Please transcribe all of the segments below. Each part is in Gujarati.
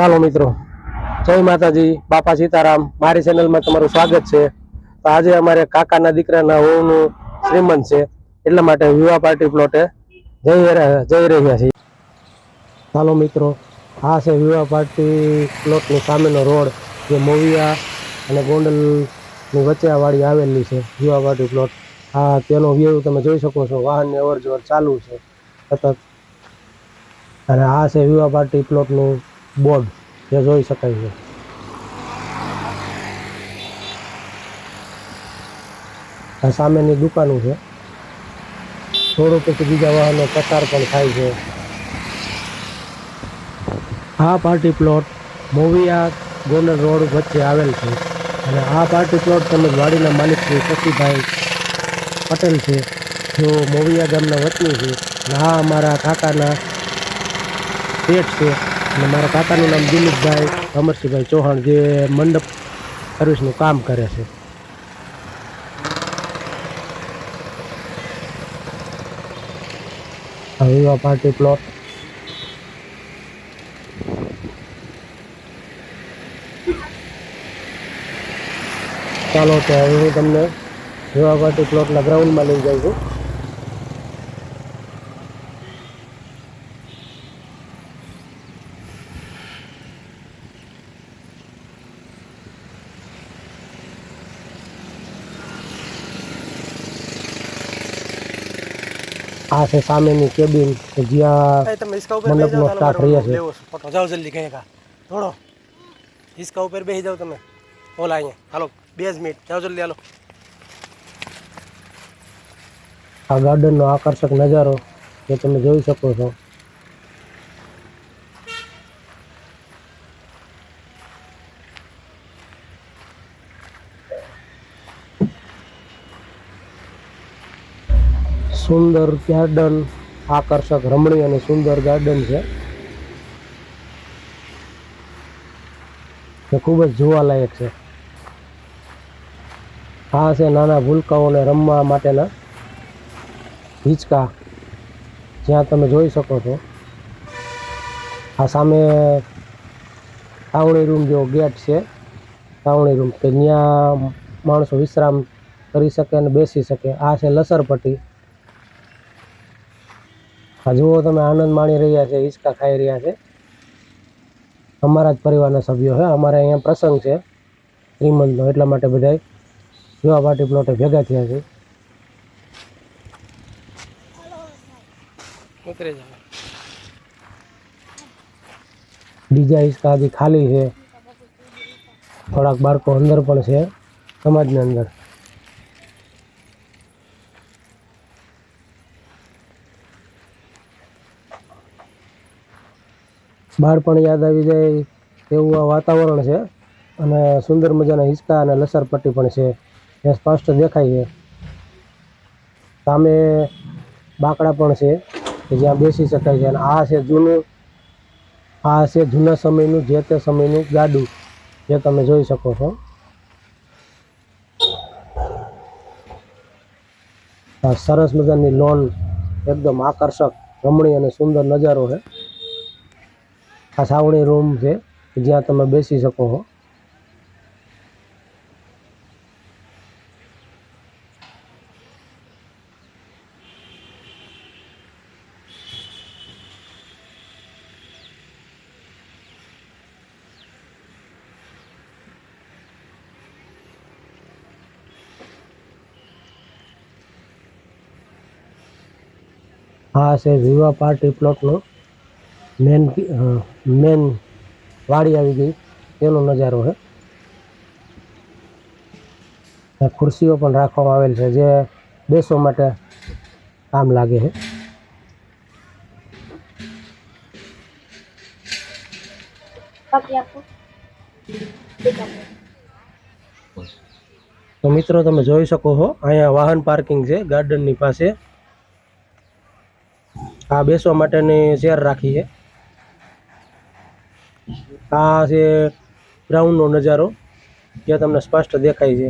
ચાલો મિત્રો. જય માતાજી. બાપા સીતારામ. મારી ચેનલમાં તમારું સ્વાગત છે. તો આજે અમારે કાકાના દીકરાના હોવનું શ્રીમંત છે. એટલા માટે વિવાહ પાર્ટી પ્લોટે જઈ જઈ રહ્યા છીએ. ચાલો મિત્રો, આ છે વિવાહ પાર્ટી પ્લોટની સામેનો રોડ જે મોવિયા અને ગોંડલની વચ્ચે આ આવેલી છે વિવાહ પાર્ટી પ્લોટ. આ તેનો વ્યૂ તમે જોઈ શકો છો. વાહનની અવરજવર ચાલુ છે. સતત. અને આ છે વિવાહ પાર્ટી પ્લોટનું બોર્ડ. જે જોઈ શકાય છે. આ સામેની દુકાનો છે. થોડું પછી બીજા વાહનો પસાર પણ થાય છે. આ party plot Moviya Gondal road વચ્ચે આવેલ છે. અને આ પાર્ટી પ્લોટ તેમજ વાડીના માલિક શ્રી શશીભાઈ પટેલ છે. જેઓ મોવિયા ગામના વતની છે. અને આ અમારા કાકાના પેટ છે. અને મારા કાકાનું નામ દિલીપભાઈ અમરસિંહભાઈ ચૌહાણ જે મંડપ સર્વિસનું કામ કરે છે. આ વિવાહ પાર્ટી પ્લોટ ચાલો તો હવે હું તમને વિવા પાર્ટી પ્લોટના ગ્રાઉન્ડમાં લઈ જાઉં છું. આ છે સામેની કેબિન કે જ્યાં મંડપનો સ્ટાફ રહ્યા છે. જાઓ જલ્દી કહે કા. થોડો હિસકા ઉપર બેસી જાઓ તમે. ઓલા અહીંયા. હાલો બે જ મિનિટ. જાઓ જલ્દી હાલો. આ ગાર્ડનનો આકર્ષક નજારો જે તમે જોઈ શકો છો. સુંદર ગાર્ડન, આકર્ષક રમણીય અને સુંદર ગાર્ડન છે. જે ખૂબ જ જોવાલાયક છે. આ છે નાના ભૂલકાઓને રમવા માટેના હિંચકા. જ્યાં તમે જોઈ શકો છો. આ સામે તાવણી રૂમ જેવો ગેટ છે. તાવણી રૂમ કે ત્યાં માણસો વિશ્રામ કરી શકે અને બેસી શકે. આ છે લસરપટ્ટી. આ જુઓ તમે આનંદ માણી રહ્યા છે હિંચકા ખાઈ રહ્યા છે. અમારા જ પરિવારના સભ્યો છે અમારે અહીંયા પ્રસંગ છે શ્રીમંતનો એટલા માટે બધા યુવા પાર્ટી પ્લોટે ભેગા થયા છે. બીજા હિસ્કા હજી ખાલી છે. થોડાક બાળકો અંદર પણ છે સમાજની અંદર. બાળપણ યાદ આવી જાય એવું આ વાતાવરણ છે. અને સુંદર મજાના હિંચકા અને લસરપટ્ટી પણ છે. એ સ્પષ્ટ દેખાય છે. સામે બાકડા પણ છે કે જ્યાં બેસી શકાય છે. અને આ છે જૂનું, આ છે જૂના સમયનું, જે તે સમયનું ગાડું, જે તમે જોઈ શકો છો. સરસ મજાની લોન, એકદમ આકર્ષક, રમણીય અને સુંદર નજારો છે. આ સાવણી રૂમ છે, જ્યાં તમે બેસી શકો છો આ છે વિવાહ પાર્ટી પ્લોટનો મેન મેન વાડી આવી ગઈ. તેનો નજારો છે ખુરશીઓ પણ રાખવામાં આવેલ છે જે બેસવા માટે કામ લાગે છે. તો મિત્રો તમે જોઈ શકો છો અહીંયા વાહન પાર્કિંગ છે ગાર્ડનની પાસે. આ બેસવા માટેની ચેર રાખી છે. આ છે ગ્રાઉન્ડનો નજારો, જે તમને સ્પષ્ટ દેખાય છે.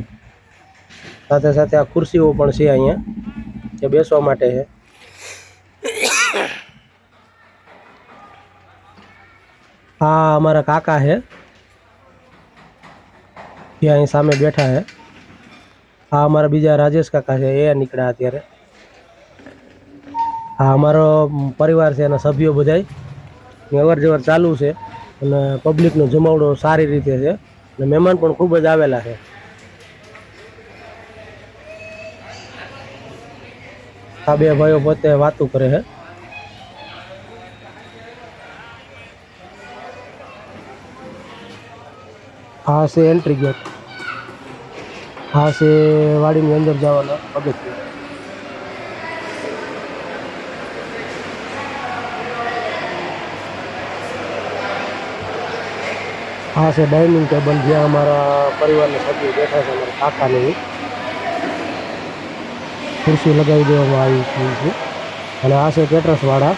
સાથે સાથે આ ખુરશીઓ પણ છે અહીંયા, જે બેસવા માટે છે. આ અમારા કાકા છે, જે અહીં સામે બેઠા છે. આ અમારા બીજા રાજેશ કાકા છે, એ નીકળ્યા અત્યારે. આ અમારો પરિવાર છે, એના સભ્યો બધાય. ને અવર જવર ચાલુ છે. અને પબ્લિકનો જમાવડો સારી રીતે છે અને મહેમાન પણ ખૂબ જ આવેલા છે. આ બે ભાઈઓ પોતે વાતું કરે છે. હા છે એન્ટ્રી ગેટ હા છે વાડીની અંદર જવાના પગથિયા આ છે ડાઇનિંગ ટેબલ જ્યાં અમારા પરિવારના સભ્યો બેઠા છે, અમારા કાકાને. ખુરશી લગાવી દેવામાં આવી છે. અને આ છે કેટરસવાળા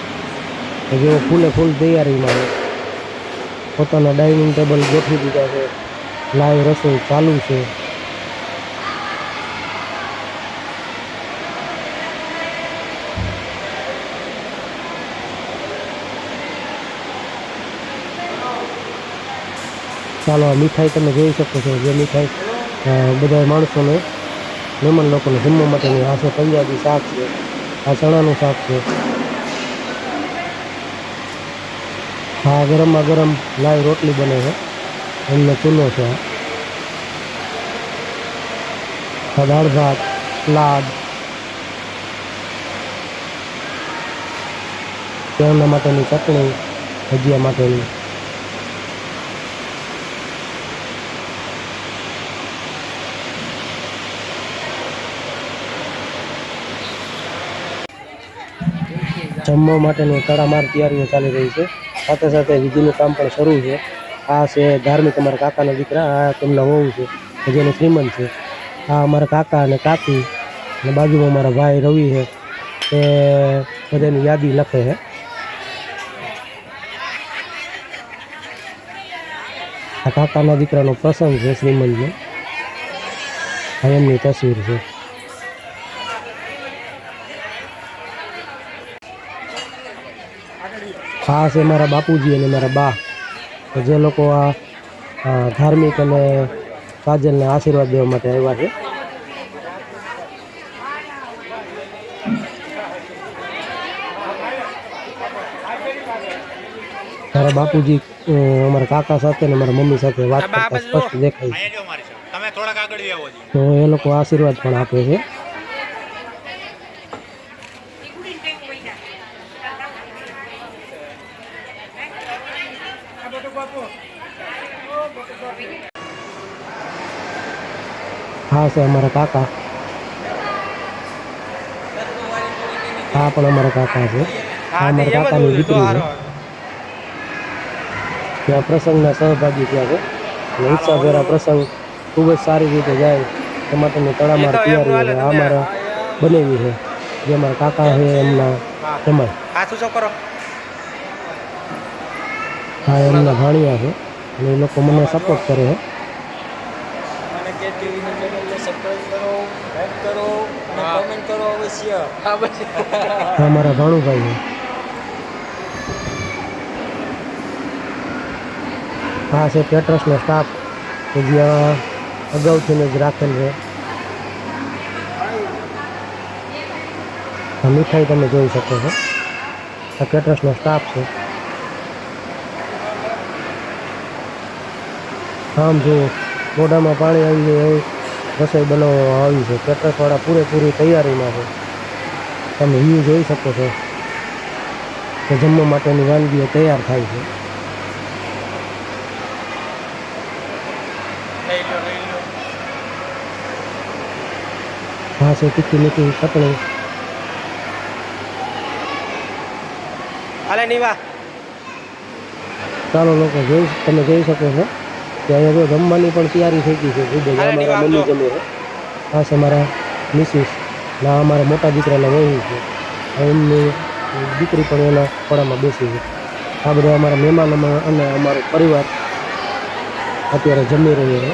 કે જેઓ ફૂલે ફૂલ તૈયારીમાં પોતાના ડાઇનિંગ ટેબલ ગોઠવી દીધા છે. લાઈવ રસોઈ ચાલુ છે. ચાલો આ મીઠાઈ તમે જોઈ શકો છો, જે મીઠાઈ બધા માણસોને, મહેમાન લોકોને જમવા માટેની આ છે પંજાબી શાક છે, આ ચણાનું શાક છે. આ ગરમમાં ગરમ લાઈવ રોટલી બને છે, એમનો ચૂલો છે. આ દાળ ભાત, લાડ. તેમના માટેની ચટણી ભજીયા માટેની. જમવા માટેની તડામાર તૈયારીઓ ચાલી રહી છે. સાથે સાથે વિધિનું કામ પણ શરૂ છે. આ છે ધાર્મિક અમારા કાકાના દીકરા, આ તેમના વહુ છે જેનું શ્રીમંત છે. આ અમારા કાકા અને કાકી અને બાજુમાં અમારા ભાઈ રવિ છે, તે બધાની યાદી લખે છે. આ કાકાના દીકરાનો પ્રસંગ છે શ્રીમંતનો. આ એમની તસવીર છે. આ એ મારા બાપુજી અને મારા બા. જે લોકો આ ધાર્મિક અને કાજલને આશીર્વાદ દેવા માટે આવ્યા છે. મારા બાપુજી અમારા કાકા સાથે અને મારા મમ્મી સાથે વાત કરતા સ્પષ્ટ દેખાય તો એ લોકો આશીર્વાદ પણ આપે છે. હા છે અમારા કાકા. હા પણ અમારા કાકા છે. અમારા કાકાની દીકરી છે. ત્યાં પ્રસંગના સહભાગી થયા છે. ઉત્સાહભેરા પ્રસંગ ખૂબ જ સારી રીતે જાય. તે માટેની તડામાર તૈયારી છે આ અમારા બનેવી છે. જે અમારા કાકા છે એમના જમાઈ હા એમના ભાણિયા છે. અને એ લોકો મને સપોર્ટ કરે છે. કરો લાઈક કરો અને કોમેન્ટ કરો અવશ્ય. હા બસ. અમારા ભાણુભાઈ છે. આ છે કેટરસનો સ્ટાફ કે જ્યાં અગાઉથી જ રાખેલ છે. આ મીઠાઈ તમે જોઈ શકો છો. આ કેટરસનો સ્ટાફ છે. આમ જુઓ મોઢામાં પાણી આવી જાય એવી. રસોઈ બનાવવામાં આવી છે. કેટરસવાળા પૂરેપૂરી તૈયારીમાં છે. તમે વ્યૂ જોઈ શકો છો કે જમવા માટેની વાનગીઓ તૈયાર થાય છે. છે તીખી મીઠી ચટણી. હાલે નીવા. ચાલો લોકો જોઈ તમે જોઈ શકો છો. અહીંયા જો જમવાની પણ તૈયારી થઈ ગઈ છે. ખૂબ જ અમારા મમ્મી. જમે છે. આ છે મારા મિસિસ ના અમારા મોટા દીકરાના વહુ છે. એમની દીકરી પણ એના ખોળામાં બેસી છે. આ બધા અમારા મહેમાન અને અમારો પરિવાર અત્યારે જમી રહ્યો છે.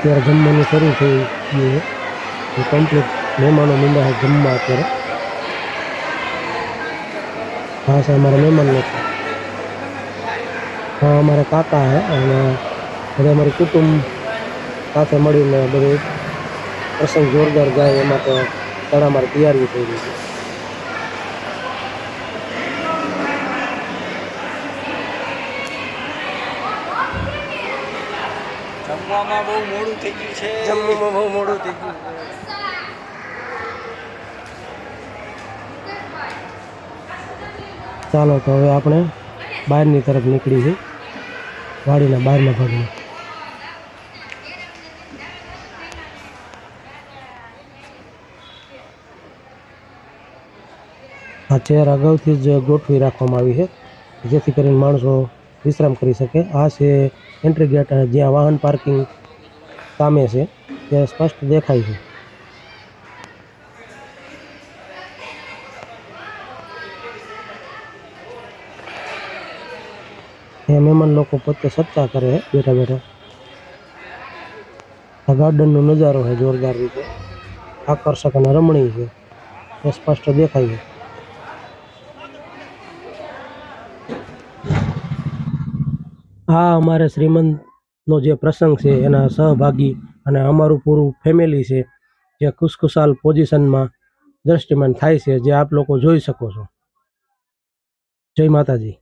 અત્યારે જમવાનું શરૂ થઈ ગયું છે. કમ્પ્લીટ મહેમાનો મીંડા છે જમવા અત્યારે. હા સર અમારા મહેમાન લોકો. હા, અમારા કાકા છે અને બધા અમારું કુટુંબ સાથે મળીને બધું પ્રસંગ જોરદાર જાય એ માટે તડામાર તૈયારી થઈ રહી છે. જમવામાં બહુ મોડું થઈ ગયું છે. જમવામાં બહુ મોડું થઈ ગયું. ચાલો તો હવે આપણે બહારની તરફ નીકળી છે. વાડીના બહારના ભાગમાં. આ ચેર અગાઉથી જ ગોઠવી રાખવામાં આવી છે. જેથી કરીને માણસો વિશ્રામ કરી શકે. આ છે એન્ટ્રી ગેટ જ્યાં વાહન પાર્કિંગ સામે છે, ત્યાં સ્પષ્ટ દેખાય છે. મહેમાન લોકો પોતે સત્તા કરે છે, બેઠા બેઠા. આ ગાર્ડનનો નજારો છે, જોરદાર રીતે. આકર્ષક અને રમણીય છે. સ્પષ્ટ દેખાય છે. આ અમારે શ્રીમંતનો જે પ્રસંગ છે, એના સહભાગી અને અમારું પૂરું ફેમિલી છે, જે ખુશખુશાલ પોઝિશનમાં દ્રષ્ટિમાન થાય છે, જે આપ લોકો જોઈ શકો છો. જય માતાજી.